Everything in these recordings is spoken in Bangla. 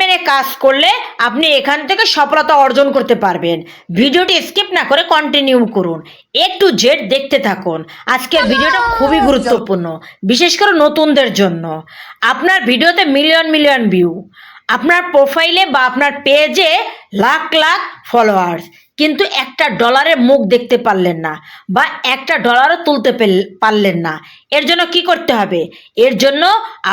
মেনে কাজ করলে আপনি এখান থেকে সফলতা অর্জন করতে পারবেন। ভিডিওটি স্কিপ না করে কন্টিনিউ করুন। এ টু জেড দেখতে থাকুন। আজকের ভিডিওটা খুবই গুরুত্বপূর্ণ, বিশেষ করে নতুনদের জন্য। আপনার ভিডিওতে মিলিয়ন মিলিয়ন ভিউ আপনার প্রোফাইলে বা আপনার পেজে লাখ লাখ ফলোয়ার্স কিন্তু একটা ডলারের মুখ দেখতে পারলেন না বা একটা ডলারও তুলতে পারলেন না। এর জন্য কি করতে হবে? এর জন্য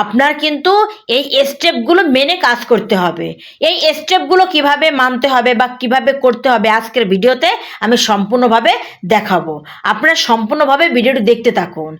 আপনার কিন্তু এই স্টেপগুলো মেনে কাজ করতে হবে। এই স্টেপগুলো কীভাবে মানতে হবে বা কীভাবে করতে হবে আজকের ভিডিওতে আমি সম্পূর্ণভাবে দেখাবো। আপনারা সম্পূর্ণভাবে ভিডিওটি দেখতে থাকুন।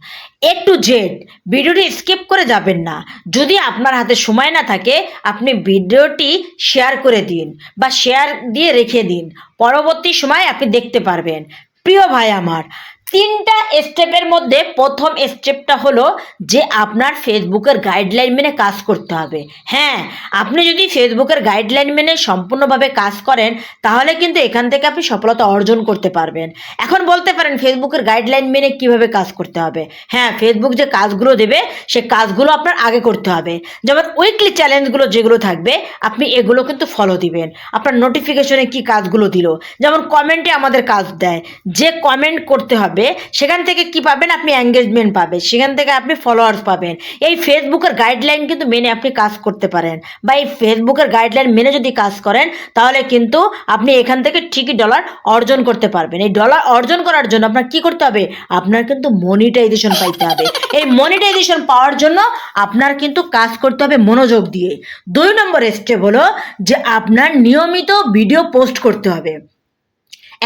এ টু জেড ভিডিওটি স্কিপ করে যাবেন না। যদি আপনার হাতে সময় না থাকে, আপনি ভিডিওটি শেয়ার করে দিন বা শেয়ার দিয়ে রেখে দিন। পরবর্তী সময় আপনি দেখতে পারবেন। প্রিয় ভাই আমার তিনটা স্টেপের মধ্যে প্রথম স্টেপটা হলো যে আপনার ফেসবুকের গাইডলাইন মেনে কাজ করতে হবে। হ্যাঁ আপনি যদি ফেসবুকের গাইডলাইন মেনে সম্পূর্ণভাবে কাজ করেন, তাহলে কিন্তু এখান থেকে আপনি সফলতা অর্জন করতে পারবেন। এখন বলতে পারেন ফেসবুকের গাইডলাইন মেনে কীভাবে কাজ করতে হবে? হ্যাঁ ফেসবুক যে কাজগুলো দেবে, সে কাজগুলো আপনার আগে করতে হবে। যেমন উইকলি চ্যালেঞ্জগুলো যেগুলো থাকবে, আপনি এগুলো কিন্তু ফলো দিবেন। আপনার নোটিফিকেশনে কি কাজগুলো দিল? যেমন কমেন্টে আমাদের কাজ দেয়। যে কমেন্ট করতে হবে সেখান থেকে কি পাবেন? আপনি এঙ্গেজমেন্ট পাবেন। সেখান থেকে আপনি ফলোয়ার্স পাবেন। এই ফেসবুকের গাইডলাইন কিন্তু মেনে আপনি কাজ করতে পারেন। বা এই ফেসবুকের গাইডলাইন মেনে যদি কাজ করেন, তাহলে কিন্তু আপনি এখান থেকে ঠিকই ডলার অর্জন করতে পারবেন। এই ডলার অর্জন করার জন্য আপনার কি করতে হবে? আপনার কিন্তু মনিটাইজেশন পাইতে হবে। এই মনিটাইজেশন পাওয়ার জন্য আপনার কিন্তু কাজ করতে হবে মনোযোগ দিয়ে। দুই নম্বর স্টেপ হলো যে আপনার নিয়মিত ভিডিও পোস্ট করতে হবে।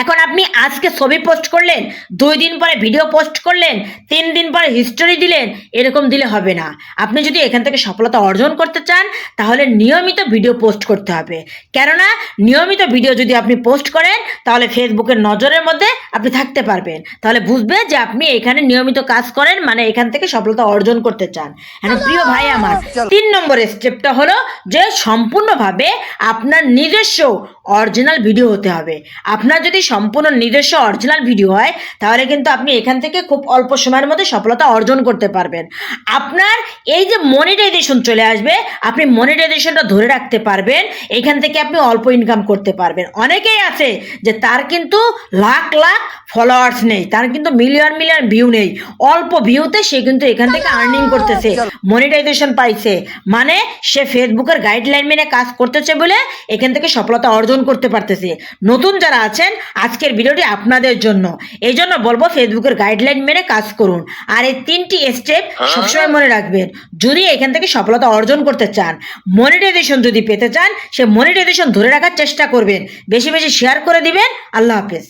এখন আপনি আজকে ছবি পোস্ট করলেন দুই দিন পরে ভিডিও পোস্ট করলেন তিন দিন পরে হিস্টোরি দিলেন এরকম দিলে হবে না। আপনি যদি এখান থেকে সফলতা অর্জন করতে চান তাহলে নিয়মিত ভিডিও পোস্ট করতে হবে। কেননা নিয়মিত ভিডিও যদি আপনি পোস্ট করেন তাহলে ফেসবুকের নজরের মধ্যে আপনি থাকতে পারবেন। তাহলে বুঝবে যে আপনি এখানে নিয়মিত কাজ করেন মানে এখান থেকে সফলতা অর্জন করতে চান। এখন প্রিয় ভাই আমার তিন নম্বর স্টেপটা হলো যে সম্পূর্ণভাবে আপনার নিজস্ব অরিজিনাল ভিডিও হতে হবে। আপনার যদি সম্পূর্ণ নিজস্ব অরিজিনাল ভিডিও হয় তাহলে কিন্তু আপনি এখান থেকে খুব অল্প সময়ের মধ্যে সফলতা অর্জন করতে পারবেন। আপনার এই যে মনিটাইজেশন চলে আসবে আপনি মনিটাইজেশনটা ধরে রাখতে পারবেন এখান থেকে আপনি অল্প ইনকাম করতে পারবেন। অনেকেই আছে যে তার কিন্তু লাখ লাখ ফলোয়ার্স নেই তার কিন্তু মিলিয়ন মিলিয়ন ভিউ নেই। অল্প ভিউতে সে কিন্তু এখান থেকে আর্নিং করতেছে মনিটাইজেশন পাইছে। মানে সে ফেসবুকের গাইডলাইন মেনে কাজ করতেছে বলে এখান থেকে সফলতা অর্জন করতে পারতেছে। নতুন যারা আছেন আজকের ভিডিওটি আপনাদের জন্য। এই জন্য বলব ফেসবুকের গাইডলাইন মেনে কাজ করুন। আর এই তিনটি স্টেপ সবসময় মনে রাখবেন যদি এখান থেকে সফলতা অর্জন করতে চান মনিটাইজেশন যদি পেতে চান সে মনিটাইজেশন ধরে রাখার চেষ্টা করবেন। বেশি বেশি শেয়ার করে দিবেন। আল্লাহ হাফেজ।